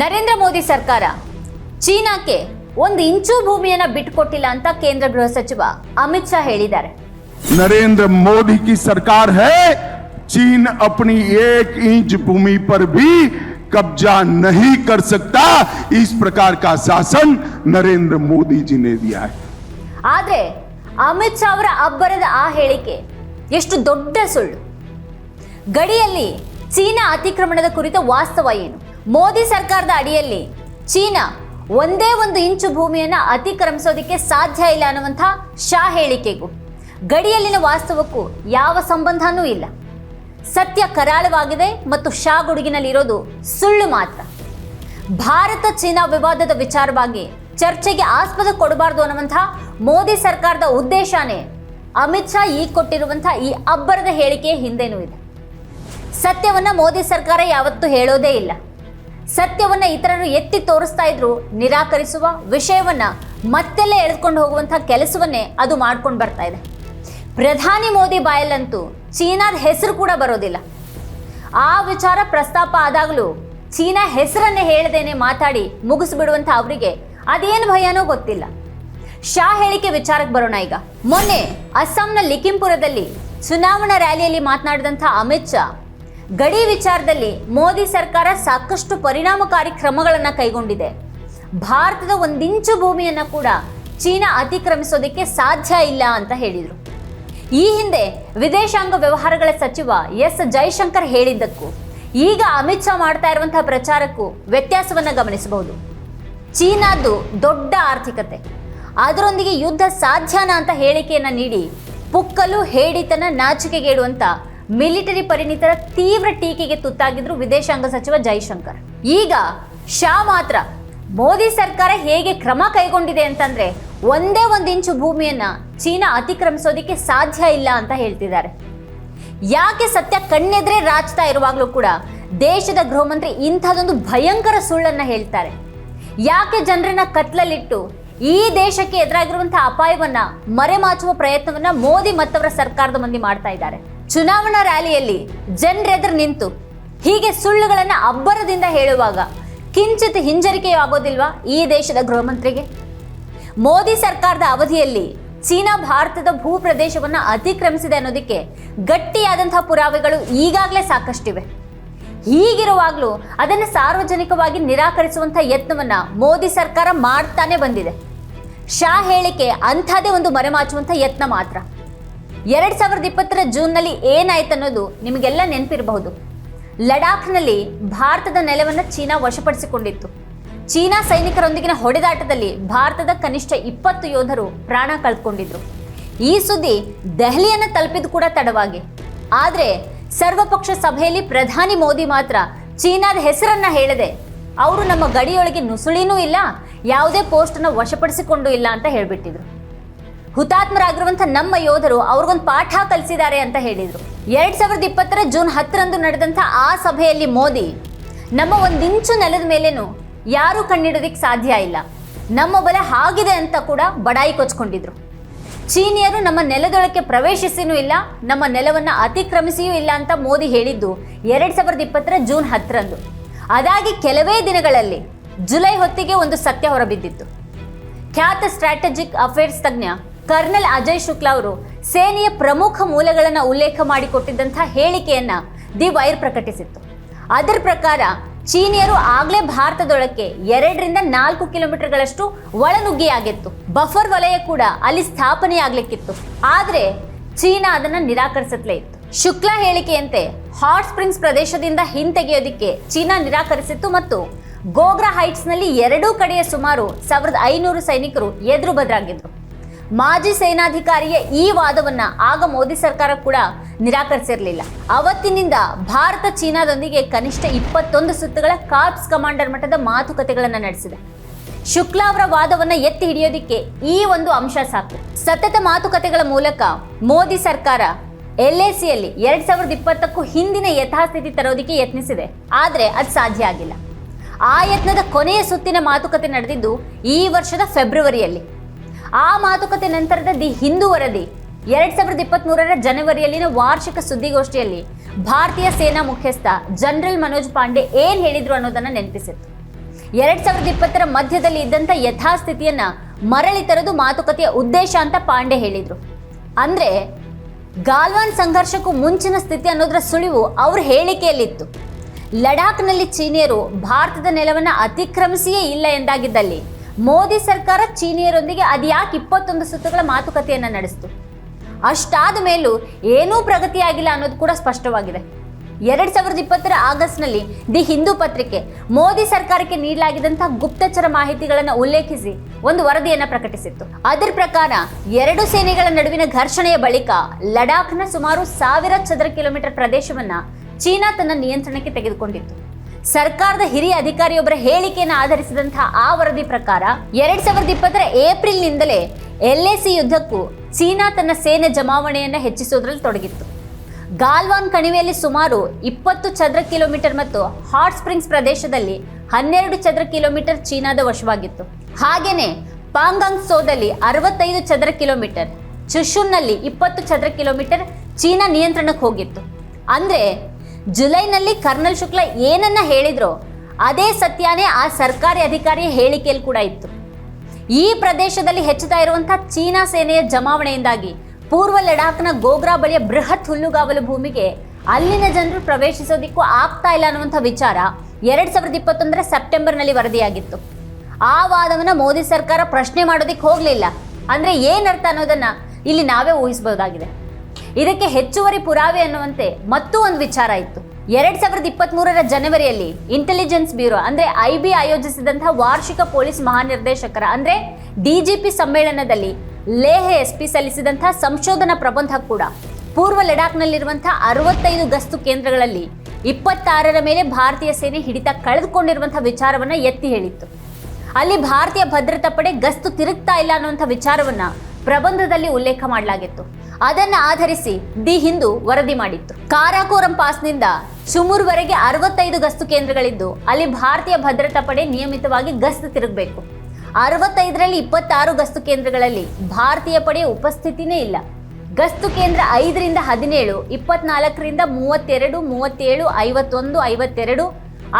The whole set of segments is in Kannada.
ನರೇಂದ್ರ ಮೋದಿ ಸರ್ಕಾರ ಚೀನಾಕ್ಕೆ ಒಂದು ಇಂಚು ಭೂಮಿಯನ್ನ ಬಿಟ್ಟುಕೊಟ್ಟಿಲ್ಲ ಅಂತ ಕೇಂದ್ರ ಗೃಹ ಸಚಿವ ಅಮಿತ್ ಶಾ ಹೇಳಿದ್ದಾರೆ नरेंद्र मोदी की सरकार है चीन अपनी एक इंच भूमि पर भी कब्जा नहीं कर सकता इस प्रकार का शासन नरेंद्र मोदी जी ने दिया है ಆದ್ರೆ ಅಮಿತ್ ಶಾ ಅವರ ಅಬ್ಬರದ ಆ ಹೇಳಿಕೆ ಎಷ್ಟು ದೊಡ್ಡ ಸುಳ್ಳು ಗಡಿಯಲ್ಲಿ ಚೀನಾ ಅತಿಕ್ರಮಣದ ಕುರಿತ ವಾಸ್ತವ ಏನು ಮೋದಿ ಸರ್ಕಾರದ ಅಡಿಯಲ್ಲಿ ಚೀನಾ ಒಂದೇ ಒಂದು ಇಂಚು ಭೂಮಿಯನ್ನ ಅತಿಕ್ರಮಿಸೋದಕ್ಕೆ ಸಾಧ್ಯ ಇಲ್ಲ ಅನ್ನುವಂಥ ಶಾ ಹೇಳಿಕೆಗೂ, ಗಡಿಯಲ್ಲಿನ ವಾಸ್ತವಕ್ಕೂ ಯಾವ ಸಂಬಂಧನೂ ಇಲ್ಲ. ಸತ್ಯ ಕರಾಳವಾಗಿದೆ ಮತ್ತು ಶಾ ಗುಡುಗಿನಲ್ಲಿರೋದು ಸುಳ್ಳು ಮಾತ್ರ. ಭಾರತ ಚೀನಾ ವಿವಾದದ ವಿಚಾರವಾಗಿ ಚರ್ಚೆಗೆ ಆಸ್ಪದ ಕೊಡಬಾರದು ಅನ್ನುವಂಥ ಮೋದಿ ಸರ್ಕಾರದ ಉದ್ದೇಶನೇ ಅಮಿತ್ ಶಾ ಈ ಕೊಟ್ಟಿರುವಂಥ ಈ ಅಬ್ಬರದ ಹೇಳಿಕೆಯ ಹಿಂದೆನೂ ಇದೆ. ಸತ್ಯವನ್ನ ಮೋದಿ ಸರ್ಕಾರ ಯಾವತ್ತೂ ಹೇಳೋದೇ ಇಲ್ಲ. ಸತ್ಯವನ್ನ ಇತರರು ಎತ್ತಿ ತೋರಿಸ್ತಾ ಇದ್ರು, ನಿರಾಕರಿಸುವ ವಿಷಯವನ್ನ ಮತ್ತೆಲ್ಲ ಎಳೆದುಕೊಂಡು ಹೋಗುವಂಥ ಕೆಲಸವನ್ನೇ ಅದು ಮಾಡ್ಕೊಂಡು ಬರ್ತಾ ಇದೆ. ಪ್ರಧಾನಿ ಮೋದಿ ಬಾಯಲ್ಲಂತೂ ಚೀನಾದ ಹೆಸರು ಕೂಡ ಬರೋದಿಲ್ಲ. ಆ ವಿಚಾರ ಪ್ರಸ್ತಾಪ ಆದಾಗಲೂ ಚೀನಾ ಹೆಸರನ್ನೇ ಹೇಳದೇನೆ ಮಾತಾಡಿ ಮುಗಿಸ್ಬಿಡುವಂಥ ಅವರಿಗೆ ಅದೇನು ಭಯನೋ ಗೊತ್ತಿಲ್ಲ. ಶಾ ಹೇಳಿಕೆ ವಿಚಾರಕ್ಕೆ ಬರೋಣ ಈಗ. ಮೊನ್ನೆ ಅಸ್ಸಾಂನ ಲಿಖಿಂಪುರದಲ್ಲಿ ಚುನಾವಣಾ ರ್ಯಾಲಿಯಲ್ಲಿ ಮಾತನಾಡಿದಂಥ ಅಮಿತ್ ಶಾ ಗಡಿ ವಿಚಾರದಲ್ಲಿ ಮೋದಿ ಸರ್ಕಾರ ಸಾಕಷ್ಟು ಪರಿಣಾಮಕಾರಿ ಕ್ರಮಗಳನ್ನು ಕೈಗೊಂಡಿದೆ. ಭಾರತದ ಒಂದಿಂಚು ಭೂಮಿಯನ್ನು ಕೂಡ ಚೀನಾ ಅತಿಕ್ರಮಿಸೋದಕ್ಕೆ ಸಾಧ್ಯ ಇಲ್ಲ ಅಂತ ಹೇಳಿದರು. ಈ ಹಿಂದೆ ವಿದೇಶಾಂಗ ವ್ಯವಹಾರಗಳ ಸಚಿವ ಎಸ್ ಜೈಶಂಕರ್ ಹೇಳಿದ್ದಕ್ಕೂ, ಈಗ ಅಮಿತ್ ಶಾ ಮಾಡ್ತಾ ಇರುವಂತಹ ಪ್ರಚಾರಕ್ಕೂ ವ್ಯತ್ಯಾಸವನ್ನು ಗಮನಿಸಬಹುದು. ಚೀನಾದ್ದು ದೊಡ್ಡ ಆರ್ಥಿಕತೆ. ಅದರೊಂದಿಗೆ ಯುದ್ಧ ಸಾಧ್ಯನಾ ಅಂತ ಹೇಳಿಕೆಯನ್ನ ನೀಡಿ ಪುಕ್ಕಲು ಹೇಡಿತನ ನಾಚಿಕೆಗೇಡುವಂತ ಮಿಲಿಟರಿ ಪರಿಣಿತರ ತೀವ್ರ ಟೀಕೆಗೆ ತುತ್ತಾಗಿದ್ರು ವಿದೇಶಾಂಗ ಸಚಿವ ಜೈಶಂಕರ್. ಈಗ ಶಾ ಮಾತ್ರ ಮೋದಿ ಸರ್ಕಾರ ಹೇಗೆ ಕ್ರಮ ಕೈಗೊಂಡಿದೆ ಅಂತಂದ್ರೆ ಒಂದೇ ಒಂದು ಇಂಚು ಭೂಮಿಯನ್ನ ಚೀನಾ ಅತಿಕ್ರಮಿಸೋದಿಕ್ಕೆ ಸಾಧ್ಯ ಇಲ್ಲ ಅಂತ ಹೇಳ್ತಿದ್ದಾರೆ. ಯಾಕೆ ಸತ್ಯ ಕಣ್ಣೆದ್ರೆ ರಾಚ್ತಾ ಇರುವಾಗಲೂ ಕೂಡ ದೇಶದ ಗೃಹ ಮಂತ್ರಿ ಇಂಥದೊಂದು ಭಯಂಕರ ಸುಳ್ಳನ್ನ ಹೇಳ್ತಾರೆ. ಯಾಕೆ ಜನರನ್ನ ಕತ್ಲಲ್ಲಿಟ್ಟು ಈ ದೇಶಕ್ಕೆ ಎದುರಾಗಿರುವಂತಹ ಅಪಾಯವನ್ನ ಮರೆಮಾಚುವ ಪ್ರಯತ್ನವನ್ನ ಮೋದಿ ಮತ್ತವರ ಸರ್ಕಾರದ ಮಂದಿ ಮಾಡ್ತಾ ಇದ್ದಾರೆ? ಚುನಾವಣಾ ರ್ಯಾಲಿಯಲ್ಲಿ ಜನರೆದುರು ನಿಂತು ಹೀಗೆ ಸುಳ್ಳುಗಳನ್ನು ಅಬ್ಬರದಿಂದ ಹೇಳುವಾಗ ಕಿಂಚಿತ್ ಹಿಂಜರಿಕೆಯೂ ಆಗೋದಿಲ್ವಾ ಈ ದೇಶದ ಗೃಹಮಂತ್ರಿಗೆ? ಮೋದಿ ಸರ್ಕಾರದ ಅವಧಿಯಲ್ಲಿ ಚೀನಾ ಭಾರತದ ಭೂ ಪ್ರದೇಶವನ್ನು ಅತಿಕ್ರಮಿಸಿದೆ ಅನ್ನೋದಕ್ಕೆ ಗಟ್ಟಿಯಾದಂತಹ ಪುರಾವೆಗಳು ಈಗಾಗಲೇ ಸಾಕಷ್ಟಿವೆ. ಹೀಗಿರುವಾಗಲೂ ಅದನ್ನು ಸಾರ್ವಜನಿಕವಾಗಿ ನಿರಾಕರಿಸುವಂಥ ಯತ್ನವನ್ನ ಮೋದಿ ಸರ್ಕಾರ ಮಾಡ್ತಾನೆ ಬಂದಿದೆ. ಶಾ ಹೇಳಿಕೆ ಅಂಥದೇ ಒಂದು ಮರೆಮಾಚುವಂಥ ಯತ್ನ ಮಾತ್ರ. ಎರಡ್ ಸಾವಿರದ ಇಪ್ಪತ್ತರ ಜೂನ್ನಲ್ಲಿ ಏನಾಯ್ತು ಅನ್ನೋದು ನಿಮಗೆಲ್ಲ ನೆನಪಿರಬಹುದು. ಲಡಾಖ್ನಲ್ಲಿ ಭಾರತದ ನೆಲವನ್ನು ಚೀನಾ ವಶಪಡಿಸಿಕೊಂಡಿತ್ತು. ಚೀನಾ ಸೈನಿಕರೊಂದಿಗಿನ ಹೊಡೆದಾಟದಲ್ಲಿ ಭಾರತದ ಕನಿಷ್ಠ ಇಪ್ಪತ್ತು ಯೋಧರು ಪ್ರಾಣ ಕಳ್ಕೊಂಡಿದ್ರು. ಈ ಸುದ್ದಿ ದೆಹಲಿಯನ್ನು ತಲುಪಿದ್ದು ಕೂಡ ತಡವಾಗಿ. ಆದರೆ ಸರ್ವಪಕ್ಷ ಸಭೆಯಲ್ಲಿ ಪ್ರಧಾನಿ ಮೋದಿ ಮಾತ್ರ ಚೀನಾದ ಹೆಸರನ್ನ ಹೇಳದೆ, ಅವರು ನಮ್ಮ ಗಡಿಯೊಳಗೆ ನುಸುಳಿನೂ ಇಲ್ಲ, ಯಾವುದೇ ಪೋಸ್ಟನ್ನು ವಶಪಡಿಸಿಕೊಂಡು ಇಲ್ಲ ಅಂತ ಹೇಳ್ಬಿಟ್ಟಿದ್ರು. ಹುತಾತ್ಮರಾಗಿರುವಂಥ ನಮ್ಮ ಯೋಧರು ಅವ್ರಿಗೊಂದು ಪಾಠ ಕಲಿಸಿದ್ದಾರೆ ಅಂತ ಹೇಳಿದರು. ಎರಡ್ ಸಾವಿರದ ಇಪ್ಪತ್ತರ ಜೂನ್ ಹತ್ತರಂದು ನಡೆದಂಥ ಆ ಸಭೆಯಲ್ಲಿ ಮೋದಿ, ನಮ್ಮ ಒಂದಿಂಚು ನೆಲದ ಮೇಲೇನು ಯಾರೂ ಕಣ್ಣಿಡೋದಕ್ಕೆ ಸಾಧ್ಯ ಇಲ್ಲ. ನಮ್ಮ ಬಲ ಹಾಗಿದೆ ಅಂತ ಕೂಡ ಬಡಾಯಿ ಕೊಚ್ಕೊಂಡಿದ್ರು. ಚೀನಿಯರು ನಮ್ಮ ನೆಲದೊಳಕ್ಕೆ ಪ್ರವೇಶಿಸಿನೂ ಇಲ್ಲ, ನಮ್ಮ ನೆಲವನ್ನು ಅತಿಕ್ರಮಿಸಿಯೂ ಇಲ್ಲ ಅಂತ ಮೋದಿ ಹೇಳಿದ್ದು ಎರಡ್ ಸಾವಿರದ ಇಪ್ಪತ್ತರ ಜೂನ್ ಹತ್ತರಂದು. ಅದಾಗಿ ಕೆಲವೇ ದಿನಗಳಲ್ಲಿ ಜುಲೈ ಹೊತ್ತಿಗೆ ಒಂದು ಸತ್ಯ ಹೊರಬಿದ್ದಿತ್ತು. ಖ್ಯಾತ ಸ್ಟ್ರಾಟಜಿಕ್ ಅಫೇರ್ಸ್ ತಜ್ಞ ಕರ್ನಲ್ ಅಜಯ್ ಶುಕ್ಲಾ ಅವರು ಸೇನೆಯ ಪ್ರಮುಖ ಮೂಲಗಳನ್ನು ಉಲ್ಲೇಖ ಮಾಡಿಕೊಟ್ಟಿದ್ದಂಥ ಹೇಳಿಕೆಯನ್ನ ದಿ ವೈರ್ ಪ್ರಕಟಿಸಿತ್ತು. ಅದರ ಪ್ರಕಾರ ಚೀನಿಯರು ಆಗ್ಲೇ ಭಾರತದೊಳಕ್ಕೆ ಎರಡರಿಂದ ನಾಲ್ಕು ಕಿಲೋಮೀಟರ್ಗಳಷ್ಟು ಒಳನುಗ್ಗಿಯಾಗಿತ್ತು. ಬಫರ್ ವಲಯ ಕೂಡ ಅಲ್ಲಿ ಸ್ಥಾಪನೆಯಾಗ್ಲಿಕ್ಕಿತ್ತು. ಆದ್ರೆ ಚೀನಾ ಅದನ್ನ ನಿರಾಕರಿಸುತ್ತಲೇ ಇತ್ತು. ಶುಕ್ಲಾ ಹೇಳಿಕೆಯಂತೆ ಹಾಟ್ ಸ್ಪ್ರಿಂಗ್ಸ್ ಪ್ರದೇಶದಿಂದ ಹಿಂತೆಗೆಯೋದಿಕ್ಕೆ ಚೀನಾ ನಿರಾಕರಿಸಿತ್ತು ಮತ್ತು ಗೋಗ್ರಾ ಹೈಟ್ಸ್ನಲ್ಲಿ ಎರಡೂ ಕಡೆಯ ಸುಮಾರು ಸಾವಿರದ ಐನೂರು ಸೈನಿಕರು ಎದುರು ಬದರಾಗಿದ್ರು. ಮಾಜಿ ಸೇನಾಧಿಕಾರಿಯ ಈ ವಾದವನ್ನ ಆಗ ಮೋದಿ ಸರ್ಕಾರ ಕೂಡ ನಿರಾಕರಿಸಿರಲಿಲ್ಲ. ಅವತ್ತಿನಿಂದ ಭಾರತ ಚೀನಾದೊಂದಿಗೆ ಕನಿಷ್ಠ ಇಪ್ಪತ್ತೊಂದು ಸುತ್ತುಗಳ ಕಾರ್ಪ್ಸ್ ಕಮಾಂಡರ್ ಮಟ್ಟದ ಮಾತುಕತೆಗಳನ್ನು ನಡೆಸಿದೆ. ಶುಕ್ಲಾ ಅವರ ವಾದವನ್ನ ಎತ್ತಿ ಹಿಡಿಯೋದಿಕ್ಕೆ ಈ ಒಂದು ಅಂಶ ಸಾಕು. ಸತತ ಮಾತುಕತೆಗಳ ಮೂಲಕ ಮೋದಿ ಸರ್ಕಾರ ಎಲ್ಎಸಿಯಲ್ಲಿ ಎರಡ್ ಸಾವಿರದ ಇಪ್ಪತ್ತಕ್ಕೂ ಹಿಂದಿನ ಯಥಾಸ್ಥಿತಿ ತರೋದಿಕ್ಕೆ ಯತ್ನಿಸಿದೆ. ಆದ್ರೆ ಅದು ಸಾಧ್ಯ ಆಗಿಲ್ಲ. ಆ ಯತ್ನದ ಕೊನೆಯ ಸುತ್ತಿನ ಮಾತುಕತೆ ನಡೆದಿದ್ದು ಈ ವರ್ಷದ ಫೆಬ್ರವರಿಯಲ್ಲಿ. ಆ ಮಾತುಕತೆ ನಂತರದ ದಿ ಹಿಂದೂ ವರದಿ. ಎರಡ್ ಸಾವಿರದ ಇಪ್ಪತ್ತ್ ಮೂರರ ಜನವರಿಯಲ್ಲಿನ ವಾರ್ಷಿಕ ಸುದ್ದಿಗೋಷ್ಠಿಯಲ್ಲಿ ಭಾರತೀಯ ಸೇನಾ ಮುಖ್ಯಸ್ಥ ಜನರಲ್ ಮನೋಜ್ ಪಾಂಡೆ ಏನ್ ಹೇಳಿದ್ರು ಅನ್ನೋದನ್ನ ನೆನಪಿಸಿತ್ತು. ಎರಡ್ ಸಾವಿರದ ಇಪ್ಪತ್ತರ ಮಧ್ಯದಲ್ಲಿ ಇದ್ದಂಥ ಯಥಾಸ್ಥಿತಿಯನ್ನ ಮರಳಿ ತರದು ಮಾತುಕತೆಯ ಉದ್ದೇಶ ಅಂತ ಪಾಂಡೆ ಹೇಳಿದ್ರು. ಅಂದ್ರೆ ಗಾಲ್ವಾನ್ ಸಂಘರ್ಷಕ್ಕೂ ಮುಂಚಿನ ಸ್ಥಿತಿ ಅನ್ನೋದರ ಸುಳಿವು ಅವ್ರ ಹೇಳಿಕೆಯಲ್ಲಿತ್ತು. ಲಡಾಖ್ನಲ್ಲಿ ಚೀನಿಯರು ಭಾರತದ ನೆಲವನ್ನು ಅತಿಕ್ರಮಿಸಿಯೇ ಇಲ್ಲ ಎಂದಾಗಿದ್ದಲ್ಲಿ ಮೋದಿ ಸರ್ಕಾರ ಚೀನಿಯರೊಂದಿಗೆ ಅದ್ಯಾಕೆ ಇಪ್ಪತ್ತೊಂದು ಸುತ್ತುಗಳ ಮಾತುಕತೆಯನ್ನು ನಡೆಸಿತು. ಅಷ್ಟಾದ ಮೇಲೂ ಏನೂ ಪ್ರಗತಿಯಾಗಿಲ್ಲ ಅನ್ನೋದು ಕೂಡ ಸ್ಪಷ್ಟವಾಗಿದೆ. ಎರಡ್ ಸಾವಿರದ ಇಪ್ಪತ್ತರ ಆಗಸ್ಟ್ನಲ್ಲಿ ದಿ ಹಿಂದೂ ಪತ್ರಿಕೆ ಮೋದಿ ಸರ್ಕಾರಕ್ಕೆ ನೀಡಲಾಗಿದ್ದಂತಹ ಗುಪ್ತಚರ ಮಾಹಿತಿಗಳನ್ನು ಉಲ್ಲೇಖಿಸಿ ಒಂದು ವರದಿಯನ್ನು ಪ್ರಕಟಿಸಿತ್ತು. ಅದರ ಪ್ರಕಾರ ಎರಡು ಸೇನೆಗಳ ನಡುವಿನ ಘರ್ಷಣೆಯ ಬಳಿಕ ಲಡಾಖ್ನ ಸುಮಾರು ಸಾವಿರ ಚದರ ಕಿಲೋಮೀಟರ್ ಪ್ರದೇಶವನ್ನು ಚೀನಾ ತನ್ನ ನಿಯಂತ್ರಣಕ್ಕೆ ತೆಗೆದುಕೊಂಡಿತ್ತು. ಸರ್ಕಾರದ ಹಿರಿಯ ಅಧಿಕಾರಿಯೊಬ್ಬರ ಹೇಳಿಕೆಯನ್ನು ಆಧರಿಸಿದಂತಹ ಆ ವರದಿ ಪ್ರಕಾರ ಎರಡ್ ಸಾವಿರದ ಇಪ್ಪತ್ತರ ಏಪ್ರಿಲ್ನಿಂದಲೇ ಎಲ್ಎಸಿ ಯುದ್ಧಕ್ಕೂ ಚೀನಾ ತನ್ನ ಸೇನೆ ಜಮಾವಣೆಯನ್ನು ಹೆಚ್ಚಿಸೋದ್ರಲ್ಲಿ ತೊಡಗಿತ್ತು. ಗಾಲ್ವಾನ್ ಕಣಿವೆಯಲ್ಲಿ ಸುಮಾರು ಇಪ್ಪತ್ತು ಚದರ ಕಿಲೋಮೀಟರ್ ಮತ್ತು ಹಾಟ್ ಸ್ಪ್ರಿಂಗ್ಸ್ ಪ್ರದೇಶದಲ್ಲಿ ಹನ್ನೆರಡು ಚದರ ಕಿಲೋಮೀಟರ್ ಚೀನಾದ ವಶವಾಗಿತ್ತು. ಹಾಗೇನೆ ಪಾಂಗಾಂಗ್ ಸೋದಲ್ಲಿ ಅರವತ್ತೈದು ಚದರ ಕಿಲೋಮೀಟರ್ ಚುಶುನ್ನಲ್ಲಿ ಇಪ್ಪತ್ತು ಚದರ ಕಿಲೋಮೀಟರ್ ಚೀನಾ ನಿಯಂತ್ರಣಕ್ಕೆ ಹೋಗಿತ್ತು. ಅಂದ್ರೆ ಜುಲೈನಲ್ಲಿ ಕರ್ನಲ್ ಶುಕ್ಲಾ ಏನನ್ನ ಹೇಳಿದ್ರು ಅದೇ ಸತ್ಯನೇ ಆ ಸರ್ಕಾರಿ ಅಧಿಕಾರಿಯ ಹೇಳಿಕೆಯಲ್ಲಿ ಕೂಡ ಇತ್ತು. ಈ ಪ್ರದೇಶದಲ್ಲಿ ಹೆಚ್ಚುತ್ತಾ ಇರುವಂತಹ ಚೀನಾ ಸೇನೆಯ ಜಮಾವಣೆಯಿಂದಾಗಿ ಪೂರ್ವ ಲಡಾಖ್ನ ಗೋಗ್ರಾ ಬಳಿಯ ಬೃಹತ್ ಹುಲ್ಲುಗಾವಲು ಭೂಮಿಗೆ ಅಲ್ಲಿನ ಜನರು ಪ್ರವೇಶಿಸೋದಿಕ್ಕೂ ಆಗ್ತಾ ಇಲ್ಲ ಅನ್ನುವಂಥ ವಿಚಾರ ಎರಡ್ ಸಾವಿರದ ಇಪ್ಪತ್ತೊಂದರ ಸೆಪ್ಟೆಂಬರ್ನಲ್ಲಿ ವರದಿಯಾಗಿತ್ತು. ಆ ವಾದವನ್ನು ಮೋದಿ ಸರ್ಕಾರ ಪ್ರಶ್ನೆ ಮಾಡೋದಿಕ್ಕೆ ಹೋಗಲಿಲ್ಲ. ಅಂದ್ರೆ ಏನರ್ಥ ಅನ್ನೋದನ್ನ ಇಲ್ಲಿ ನಾವೇ ಊಹಿಸಬಹುದಾಗಿದೆ ಇದಕ್ಕೆ ಹೆಚ್ಚುವರಿ ಪುರಾವೆ ಅನ್ನುವಂತೆ ಮತ್ತೂ ಒಂದು ವಿಚಾರ ಇತ್ತು. ಎರಡ್ ಸಾವಿರದ ಇಪ್ಪತ್ತ್ ಮೂರರ ಜನವರಿಯಲ್ಲಿ ಇಂಟೆಲಿಜೆನ್ಸ್ ಬ್ಯೂರೋ ಅಂದ್ರೆ ಐ ಬಿ ಆಯೋಜಿಸಿದಂತಹ ವಾರ್ಷಿಕ ಪೊಲೀಸ್ ಮಹಾನಿರ್ದೇಶಕರ, ಅಂದ್ರೆ ಡಿಜಿಪಿ ಸಮ್ಮೇಳನದಲ್ಲಿ ಲೇಹ್ ಎಸ್ಪಿ ಸಲ್ಲಿಸಿದಂತಹ ಸಂಶೋಧನಾ ಪ್ರಬಂಧ ಕೂಡ. ಪೂರ್ವ ಲಡಾಖ್ನಲ್ಲಿರುವಂತಹ ಅರವತ್ತೈದು ಗಸ್ತು ಕೇಂದ್ರಗಳಲ್ಲಿ ಇಪ್ಪತ್ತಾರರ ಮೇಲೆ ಭಾರತೀಯ ಸೇನೆ ಹಿಡಿತ ಕಳೆದುಕೊಂಡಿರುವಂತಹ ವಿಚಾರವನ್ನ ಎತ್ತಿ ಹೇಳಿತ್ತು. ಅಲ್ಲಿ ಭಾರತೀಯ ಭದ್ರತಾ ಪಡೆ ಗಸ್ತು ತಿರುಗ್ತಾ ಇಲ್ಲ ಅನ್ನುವಂಥ ವಿಚಾರವನ್ನ ಪ್ರಬಂಧದಲ್ಲಿ ಉಲ್ಲೇಖ ಮಾಡಲಾಗಿತ್ತು. ಅದನ್ನ ಆಧರಿಸಿ ದಿ ಹಿಂದೂ ವರದಿ ಮಾಡಿತ್ತು. ಕಾರಾಕೋರಂ ಪಾಸ್ನಿಂದ ಚುಮೂರ್ವರೆಗೆ ಅರವತ್ತೈದು ಗಸ್ತು ಕೇಂದ್ರಗಳಿದ್ದು, ಅಲ್ಲಿ ಭಾರತೀಯ ಭದ್ರತಾ ಪಡೆ ನಿಯಮಿತವಾಗಿ ಗಸ್ತು ತಿರುಗಬೇಕು. ಅರವತ್ತೈದರಲ್ಲಿ ಇಪ್ಪತ್ತಾರು ಗಸ್ತು ಕೇಂದ್ರಗಳಲ್ಲಿ ಭಾರತೀಯ ಪಡೆಯ ಉಪಸ್ಥಿತಿನೇ ಇಲ್ಲ. ಗಸ್ತು ಕೇಂದ್ರ ಐದರಿಂದ ಹದಿನೇಳು, ಇಪ್ಪತ್ನಾಲ್ಕರಿಂದ ಮೂವತ್ತೆರಡು, ಮೂವತ್ತೇಳು, ಐವತ್ತೊಂದು, ಐವತ್ತೆರಡು,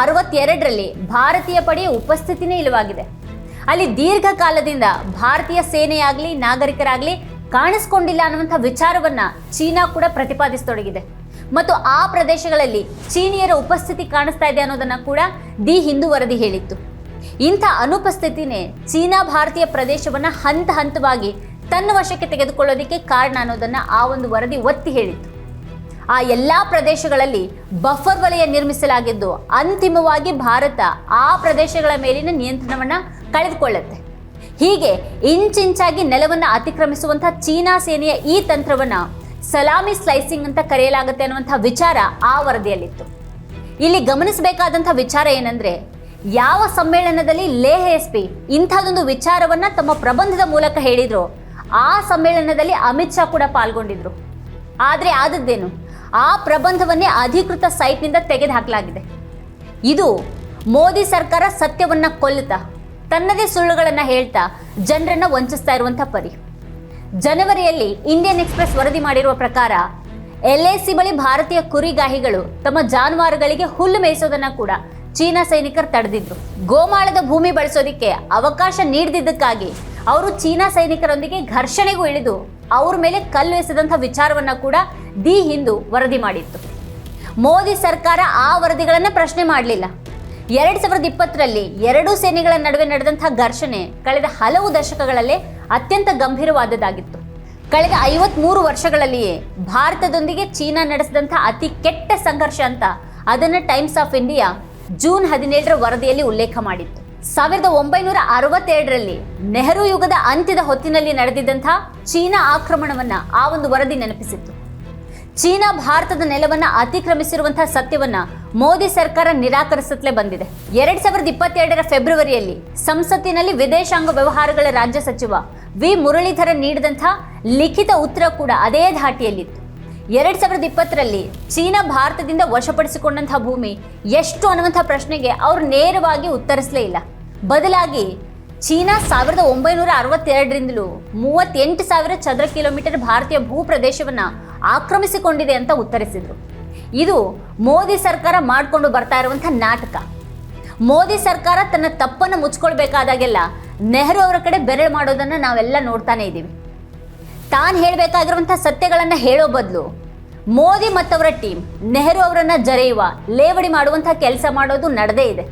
ಅರವತ್ತೆರಡರಲ್ಲಿ ಭಾರತೀಯ ಪಡೆಯ ಉಪಸ್ಥಿತಿನೇ ಇಲ್ಲವಾಗಿದೆ. ಅಲ್ಲಿ ದೀರ್ಘಕಾಲದಿಂದ ಭಾರತೀಯ ಸೇನೆಯಾಗಲಿ, ನಾಗರಿಕರಾಗಲಿ ಕಾಣಿಸ್ಕೊಂಡಿಲ್ಲ ಅನ್ನುವಂಥ ವಿಚಾರವನ್ನ ಚೀನಾ ಕೂಡ ಪ್ರತಿಪಾದಿಸತೊಡಗಿದೆ ಮತ್ತು ಆ ಪ್ರದೇಶಗಳಲ್ಲಿ ಚೀನಿಯರ ಉಪಸ್ಥಿತಿ ಕಾಣಿಸ್ತಾ ಇದೆ ಅನ್ನೋದನ್ನ ಕೂಡ ದಿ ಹಿಂದೂ ವರದಿ ಹೇಳಿತ್ತು. ಇಂಥ ಅನುಪಸ್ಥಿತಿನೇ ಚೀನಾ ಭಾರತೀಯ ಪ್ರದೇಶವನ್ನ ಹಂತ ಹಂತವಾಗಿ ತನ್ನ ವಶಕ್ಕೆ ತೆಗೆದುಕೊಳ್ಳೋದಕ್ಕೆ ಕಾರಣ ಅನ್ನೋದನ್ನ ಆ ಒಂದು ವರದಿ ಒತ್ತಿ ಹೇಳಿತ್ತು. ಆ ಎಲ್ಲ ಪ್ರದೇಶಗಳಲ್ಲಿ ಬಫರ್ ವಲಯ ನಿರ್ಮಿಸಲಾಗಿದ್ದು, ಅಂತಿಮವಾಗಿ ಭಾರತ ಆ ಪ್ರದೇಶಗಳ ಮೇಲಿನ ನಿಯಂತ್ರಣವನ್ನ ಕಳೆದುಕೊಳ್ಳುತ್ತೆ. ಹೀಗೆ ಇಂಚಿಂಚಾಗಿ ನೆಲವನ್ನು ಅತಿಕ್ರಮಿಸುವಂತಹ ಚೀನಾ ಸೇನೆಯ ಈ ತಂತ್ರವನ್ನ ಸಲಾಮಿ ಸ್ಲೈಸಿಂಗ್ ಅಂತ ಕರೆಯಲಾಗುತ್ತೆ ಅನ್ನುವಂಥ ವಿಚಾರ ಆ ವರದಿಯಲ್ಲಿತ್ತು. ಇಲ್ಲಿ ಗಮನಿಸಬೇಕಾದಂಥ ವಿಚಾರ ಏನಂದ್ರೆ, ಯಾವ ಸಮ್ಮೇಳನದಲ್ಲಿ ಲೇಹ್ ಎಸ್ ಪಿ ಇಂಥದೊಂದು ವಿಚಾರವನ್ನ ತಮ್ಮ ಪ್ರಬಂಧದ ಮೂಲಕ ಹೇಳಿದ್ರು, ಆ ಸಮ್ಮೇಳನದಲ್ಲಿ ಅಮಿತ್ ಶಾ ಕೂಡ ಪಾಲ್ಗೊಂಡಿದ್ರು. ಆದರೆ ಆದದ್ದೇನು? ಆ ಪ್ರಬಂಧವನ್ನೇ ಅಧಿಕೃತ ಸೈಟ್ನಿಂದ ತೆಗೆದುಹಾಕಲಾಗಿದೆ. ಇದು ಮೋದಿ ಸರ್ಕಾರ ಸತ್ಯವನ್ನ ಕೊಲ್ಲುತ್ತಾ ತನ್ನದೇ ಸುಳ್ಳುಗಳನ್ನು ಹೇಳ್ತಾ ಜನರನ್ನು ವಂಚಿಸ್ತಾ ಇರುವಂಥ ಪರಿ. ಜನವರಿಯಲ್ಲಿ ಇಂಡಿಯನ್ ಎಕ್ಸ್ಪ್ರೆಸ್ ವರದಿ ಮಾಡಿರುವ ಪ್ರಕಾರ ಎಲ್ಎಸಿ ಬಳಿ ಭಾರತೀಯ ಕುರಿಗಾಹಿಗಳು ತಮ್ಮ ಜಾನುವಾರುಗಳಿಗೆ ಹುಲ್ಲು ಮೇಯಿಸೋದನ್ನ ಕೂಡ ಚೀನಾ ಸೈನಿಕರು ತಡೆದಿದ್ರು. ಗೋಮಾಳದ ಭೂಮಿ ಬಳಸೋದಿಕ್ಕೆ ಅವಕಾಶ ನೀಡದಿದ್ದಕ್ಕಾಗಿ ಅವರು ಚೀನಾ ಸೈನಿಕರೊಂದಿಗೆ ಘರ್ಷಣೆಗೂ ಇಳಿದು ಅವ್ರ ಮೇಲೆ ಕಲ್ಲು ಎಸೆದಂಥ ವಿಚಾರವನ್ನ ಕೂಡ ದಿ ಹಿಂದೂ ವರದಿ ಮಾಡಿತ್ತು. ಮೋದಿ ಸರ್ಕಾರ ಆ ವರದಿಗಳನ್ನು ಪ್ರಶ್ನೆ ಮಾಡಲಿಲ್ಲ. ಎರಡ್ ಸಾವಿರದ ಇಪ್ಪತ್ತರಲ್ಲಿ ಎರಡೂ ಸೇನೆಗಳ ನಡುವೆ ನಡೆದಂತಹ ಘರ್ಷಣೆ ಕಳೆದ ಹಲವು ದಶಕಗಳಲ್ಲೇ ಅತ್ಯಂತ ಗಂಭೀರವಾದದ್ದಾಗಿತ್ತು. ಕಳೆದ ಐವತ್ಮೂರು ವರ್ಷಗಳಲ್ಲಿಯೇ ಭಾರತದೊಂದಿಗೆ ಚೀನಾ ನಡೆಸಿದಂತಹ ಅತಿ ಕೆಟ್ಟ ಸಂಘರ್ಷ ಅಂತ ಅದನ್ನ ಟೈಮ್ಸ್ ಆಫ್ ಇಂಡಿಯಾ ಜೂನ್ ಹದಿನೇಳರ ವರದಿಯಲ್ಲಿ ಉಲ್ಲೇಖ ಮಾಡಿತ್ತು. ಸಾವಿರದ ಒಂಬೈನೂರ ಅರವತ್ತೆರಡರಲ್ಲಿ ನೆಹರು ಯುಗದ ಅಂತ್ಯದ ಹೊತ್ತಿನಲ್ಲಿ ನಡೆದಿದ್ದಂಥ ಚೀನಾ ಆಕ್ರಮಣವನ್ನ ಆ ಒಂದು ವರದಿ ನೆನಪಿಸಿತ್ತು. ಚೀನಾ ಭಾರತದ ನೆಲವನ್ನ ಅತಿಕ್ರಮಿಸಿರುವಂತಹ ಸತ್ಯವನ್ನ ಮೋದಿ ಸರ್ಕಾರ ನಿರಾಕರಿಸುತ್ತಲೇ ಬಂದಿದೆ. ಎರಡ್ ಸಾವಿರದ ಇಪ್ಪತ್ತೆರಡರ ಫೆಬ್ರವರಿಯಲ್ಲಿ ಸಂಸತ್ತಿನಲ್ಲಿ ವಿದೇಶಾಂಗ ವ್ಯವಹಾರಗಳ ರಾಜ್ಯ ಸಚಿವ ವಿ. ಮುರಳೀಧರ ನೀಡಿದಂತಹ ಲಿಖಿತ ಉತ್ತರ ಕೂಡ ಅದೇ ಧಾಟಿಯಲ್ಲಿತ್ತು. ಎರಡ್ ಸಾವಿರದ ಇಪ್ಪತ್ತರಲ್ಲಿ ಚೀನಾ ಭಾರತದಿಂದ ವಶಪಡಿಸಿಕೊಂಡಂತಹ ಭೂಮಿ ಎಷ್ಟು ಅನ್ನುವಂಥ ಪ್ರಶ್ನೆಗೆ ಅವರು ನೇರವಾಗಿ ಉತ್ತರಿಸಲೇ ಇಲ್ಲ. ಬದಲಾಗಿ ಚೀನಾ ಸಾವಿರದ ಒಂಬೈನೂರ ಅರವತ್ತೆರಡರಿಂದಲೂ ಮೂವತ್ತೆಂಟು ಸಾವಿರ ಚದರ ಕಿಲೋಮೀಟರ್ ಭಾರತೀಯ ಭೂ ಪ್ರದೇಶವನ್ನ ಆಕ್ರಮಿಸಿಕೊಂಡಿದೆ ಅಂತ ಉತ್ತರಿಸಿದರು. ಇದು ಮೋದಿ ಸರ್ಕಾರ ಮಾಡಿಕೊಂಡು ಬರ್ತಾ ಇರುವಂಥ ನಾಟಕ. ಮೋದಿ ಸರ್ಕಾರ ತನ್ನ ತಪ್ಪನ್ನು ಮುಚ್ಕೊಳ್ಬೇಕಾದಾಗೆಲ್ಲ ನೆಹರು ಅವರ ಕಡೆ ಬೆರಳು ಮಾಡೋದನ್ನು ನಾವೆಲ್ಲ ನೋಡ್ತಾನೇ ಇದ್ದೀವಿ. ತಾನು ಹೇಳಬೇಕಾಗಿರುವಂಥ ಸತ್ಯಗಳನ್ನು ಹೇಳೋ ಬದಲು ಮೋದಿ ಮತ್ತವರ ಟೀಮ್ ನೆಹರು ಅವರನ್ನು ಜರೆಯುವ, ಲೇವಡಿ ಮಾಡುವಂಥ ಕೆಲಸ ಮಾಡೋದು ನಡೆದೇ ಇದೆ.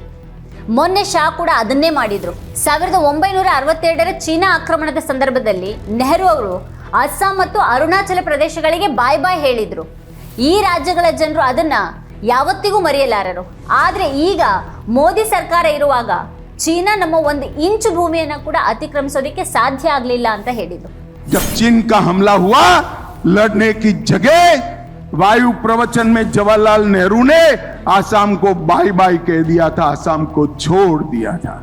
ಮೊನ್ನೆ ಶಾ ಕೂಡ ಅದನ್ನೇ ಮಾಡಿದರು. ಸಾವಿರದ ಒಂಬೈನೂರ ಅರವತ್ತೆರಡರ ಚೀನಾ ಆಕ್ರಮಣದ ಸಂದರ್ಭದಲ್ಲಿ ನೆಹರು ಅವರು ಅಸ್ಸಾಂ ಮತ್ತು ಅರುಣಾಚಲ ಪ್ರದೇಶಗಳಿಗೆ ಬಾಯ್ ಬಾಯ್ ಹೇಳಿದ್ರು ಈ ರಾಜ್ಯಗಳ ಜನರು ಅದನ್ನ ಯಾವತ್ತಿಗೂ ಮರೆಯಲಾರರು ಆದರೆ ಈಗ ಮೋದಿ ಸರ್ಕಾರ ಇರುವಾಗ ಚೀನಾ ನಮ್ಮ ಒಂದು ಇಂಚು ಭೂಮಿಯನ್ನ ಕೂಡ ಅತಿಕ್ರಮಿಸೋದಕ್ಕೆ ಸಾಧ್ಯ ಆಗಲಿಲ್ಲ ಅಂತ ಹೇಳಿದ್ರು जब चीन का हमला हुआ लड़ने की जगह वायु प्रवचन में जवाहरलाल नेहरू ने आसाम को बाय बाय कह दिया था आसाम को छोड़ दिया था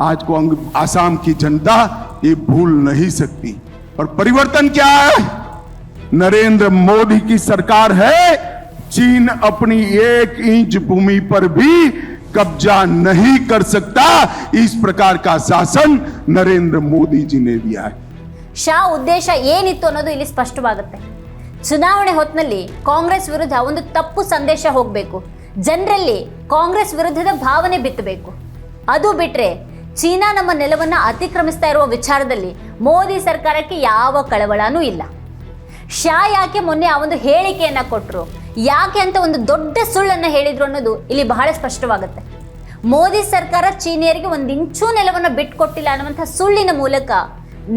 आज को अंग- आसाम की जनता ये भूल नहीं सकती और परिवर्तन क्या है नरेंद्र मोदी की सरकार है चीन अपनी एक इंच भूमि पर भी कब्जा नहीं कर सकता इस प्रकार का शासन नरेंद्र मोदी जी ने दिया है ಶಾ ಉದ್ದೇಶ ಏನಿತ್ತು ಅನ್ನೋದು ಇಲ್ಲಿ ಸ್ಪಷ್ಟವಾಗುತ್ತೆ ಚುನಾವಣೆ ಹೊತ್ತಿನಲ್ಲಿ ಕಾಂಗ್ರೆಸ್ ವಿರುದ್ಧ ಒಂದು ತಪ್ಪು ಸಂದೇಶ ಹೋಗಬೇಕು ಜನರಲ್ಲಿ ಕಾಂಗ್ರೆಸ್ ವಿರುದ್ಧದ ಭಾವನೆ ಬಿತ್ತಬೇಕು ಅದು ಬಿಟ್ರೆ ಚೀನಾ ನಮ್ಮ ನೆಲವನ್ನು ಅತಿಕ್ರಮಿಸ್ತಾ ಇರುವ ವಿಚಾರದಲ್ಲಿ ಮೋದಿ ಸರ್ಕಾರಕ್ಕೆ ಯಾವ ಕಳವಳನೂ ಇಲ್ಲ. ಶಾ ಯಾಕೆ ಮೊನ್ನೆ ಆ ಒಂದು ಹೇಳಿಕೆಯನ್ನ ಕೊಟ್ಟರು ಯಾಕೆ ಅಂತ ಒಂದು ದೊಡ್ಡ ಸುಳ್ಳನ್ನು ಹೇಳಿದ್ರು ಅನ್ನೋದು ಇಲ್ಲಿ ಬಹಳ ಸ್ಪಷ್ಟವಾಗುತ್ತೆ. ಮೋದಿ ಸರ್ಕಾರ ಚೀನಿಯರಿಗೆ ಒಂದು ಇಂಚೂ ನೆಲವನ್ನು ಬಿಟ್ಕೊಟ್ಟಿಲ್ಲ ಅನ್ನುವಂಥ ಸುಳ್ಳಿನ ಮೂಲಕ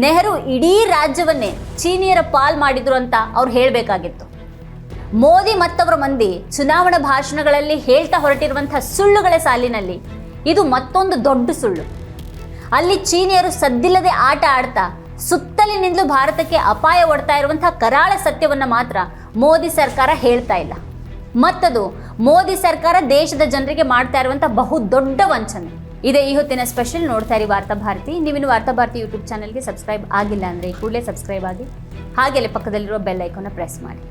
ನೆಹರು ಇಡೀ ರಾಜ್ಯವನ್ನೇ ಚೀನಿಯರ ಪಾಲ್ ಮಾಡಿದ್ರು ಅಂತ ಅವ್ರು ಹೇಳಬೇಕಾಗಿತ್ತು. ಮೋದಿ ಮತ್ತವರ ಮಂದಿ ಚುನಾವಣಾ ಭಾಷಣಗಳಲ್ಲಿ ಹೇಳ್ತಾ ಹೊರಟಿರುವಂಥ ಸುಳ್ಳುಗಳ ಸಾಲಿನಲ್ಲಿ ಇದು ಮತ್ತೊಂದು ದೊಡ್ಡ ಸುಳ್ಳು. ಅಲ್ಲಿ ಚೀನಿಯರು ಸದ್ದಿಲ್ಲದೆ ಆಟ ಆಡ್ತಾ ಸುತ್ತಲಿನಿಂದಲೂ ಭಾರತಕ್ಕೆ ಅಪಾಯ ಒಡ್ತಾ ಇರುವಂತಹ ಕರಾಳ ಸತ್ಯವನ್ನ ಮಾತ್ರ ಮೋದಿ ಸರ್ಕಾರ ಹೇಳ್ತಾ ಇಲ್ಲ. ಮತ್ತದು, ಮೋದಿ ಸರ್ಕಾರ ದೇಶದ ಜನರಿಗೆ ಮಾಡ್ತಾ ಇರುವಂತಹ ಬಹು ದೊಡ್ಡ ವಂಚನೆ. ಇದೇ ಈ ಹೊತ್ತಿನ ಸ್ಪೆಷಲ್ ನೋಡ್ತಾ ಇರಿ ವಾರ್ತಾ ಭಾರತಿ. ನೀವಿನ್ನು ವಾರ್ತಾ ಭಾರತಿ ಯೂಟ್ಯೂಬ್ ಚಾನಲ್ಗೆ ಸಬ್ಸ್ಕ್ರೈಬ್ ಆಗಿಲ್ಲ ಅಂದರೆ ಕೂಡಲೇ ಸಬ್ಸ್ಕ್ರೈಬ್ ಆಗಿ, ಹಾಗೆಯೇ ಪಕ್ಕದಲ್ಲಿರುವ ಬೆಲ್ ಐಕನ್ನ ಪ್ರೆಸ್ ಮಾಡಿ.